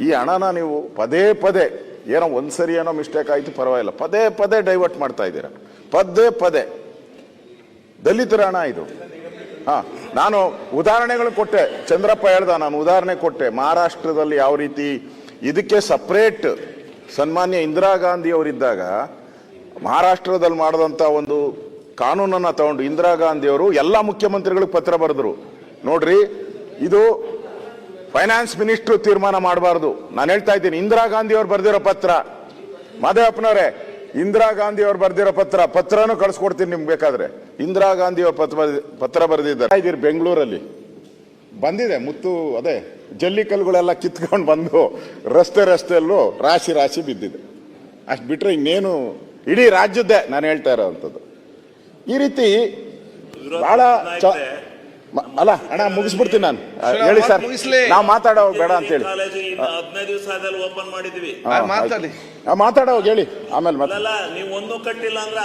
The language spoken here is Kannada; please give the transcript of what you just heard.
ಈ ಹಣನ ನೀವು ಪದೇ ಪದೇ ಏನೋ ಒಂದು ಸರಿ ಏನೋ ಮಿಸ್ಟೇಕ್ ಆಯಿತು, ಪರವಾಗಿಲ್ಲ. ಪದೇ ಪದೇ ಡೈವರ್ಟ್ ಮಾಡ್ತಾ ಇದ್ದೀರಾ? ಪದೇ ಪದೇ. ದಲಿತರ ಹಣ ಇದು. ಹಾ, ನಾನು ಉದಾಹರಣೆಗಳು ಕೊಟ್ಟೆ. ಚಂದ್ರಪ್ಪ ಹೇಳ್ದ, ನಾನು ಉದಾಹರಣೆ ಕೊಟ್ಟೆ. ಮಹಾರಾಷ್ಟ್ರದಲ್ಲಿ ಯಾವ ರೀತಿ ಇದಕ್ಕೆ ಸಪ್ರೇಟ್ ಸನ್ಮಾನ್ಯ ಇಂದಿರಾ ಗಾಂಧಿ ಅವರಿದ್ದಾಗ ಮಹಾರಾಷ್ಟ್ರದಲ್ಲಿ ಮಾಡಿದಂಥ ಒಂದು ಕಾನೂನನ್ನು ತಗೊಂಡು ಇಂದಿರಾ ಗಾಂಧಿಯವರು ಎಲ್ಲ ಮುಖ್ಯಮಂತ್ರಿಗಳಿಗೆ ಪತ್ರ ಬರೆದ್ರು. ನೋಡ್ರಿ, ಇದು ಫೈನಾನ್ಸ್ ಮಿನಿಸ್ಟ್ರು ತೀರ್ಮಾನ ಮಾಡಬಾರ್ದು. ನಾನು ಹೇಳ್ತಾ ಇದ್ದೀನಿ ಇಂದಿರಾ ಗಾಂಧಿ ಅವ್ರು ಬರೆದಿರೋ ಪತ್ರ. ಮಾದೇವಪ್ಪನವರೇ ಇಂದಿರಾ ಗಾಂಧಿ ಅವ್ರು ಬರ್ದಿರೋ ಪತ್ರ ಪತ್ರನೂ ಕಳಿಸ್ಕೊಡ್ತೀನಿ ನಿಮ್ಗೆ ಬೇಕಾದ್ರೆ. ಇಂದಿರಾ ಗಾಂಧಿ ಅವ್ರ ಪತ್ರ ಬರ್ದಿ- ಪತ್ರ ಬರೆದಿದ್ದಾರೆ. ಇದೀರಿ ಬೆಂಗಳೂರಲ್ಲಿ? ಬಂದಿದೆ ಮುತ್ತು ಅದೇ ಜಲ್ಲಿ ಕಲ್ಲುಗಳೆಲ್ಲ ಕಿತ್ಕೊಂಡು ಬಂದು ರಸ್ತೆ ರಸ್ತೆಯಲ್ಲೂ ರಾಶಿ ರಾಶಿ ಬಿದ್ದಿದೆ. ಅಷ್ಟು ಬಿಟ್ಟರೆ ಇನ್ನೇನು ಇಡೀ ರಾಜ್ಯದ್ದೇ ನಾನು ಹೇಳ್ತಾ ಇರೋವಂಥದ್ದು. ಈ ರೀತಿ ಬಹಳ ಅಲ್ಲ ಅಣ್ಣ ಮುಗಿಸ್ಬಿಡ್ತೀನಿ ನಾನು. ಹೇಳಿ ಸರ್. ನಾವು ಮಾತಾಡೋ ಬೇಡ ಅಂತ ಹೇಳಿ. ಹದಿನೈದು ದಿವಸ ಆದಲ್ಲಿ ಓಪನ್ ಮಾಡಿದ್ವಿ ಮಾತಾಡಿ. ಮಾತಾಡೋ ಹೇಳಿ. ಆಮೇಲೆ ನೀವು ಒಂದು ಕಟ್ಟಿಲ್ಲ ಅಂದ್ರೆ